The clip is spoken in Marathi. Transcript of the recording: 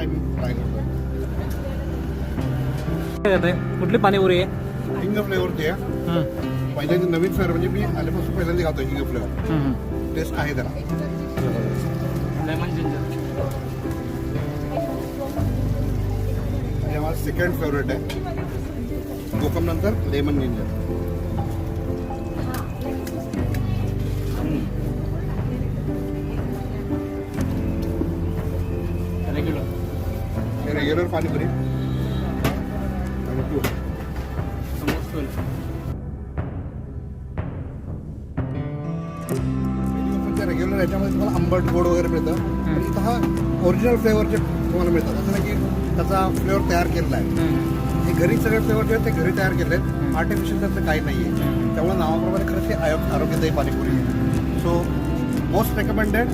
करतो काय येत आहे कुठली पाणीपुरी आहे? हिंग फ्लेवरची आहे. हम्म, पहिल्यांदा नवीन फ्लेवर म्हणजे मी आल्यापासून पहिल्यांदा खातो हिंग फ्लेवर. टेस्ट आहे त्याला. लेमन जिंजर हे माझं सेकंड फेवरेट आहे. कोकम नंतर लेमन जिंजर रेग्युलर हे पाणीपुरी रेग्युलर याच्यामध्ये तुम्हाला आंबट गोड वगैरे मिळतं. आणि इथं हा ओरिजिनल फ्लेवरचे तुम्हाला मिळतात. असं नाही की त्याचा फ्लेवर तयार केलेला आहे. हे घरी सगळे फ्लेवर जे आहेत ते घरी तयार केले आहेत आर्टिफिशियल त्याचं काही नाही आहे त्यामुळे नावाप्रमाणे खरंच हे आरोग्यदायी पाणीपुरी आहे. So most recommended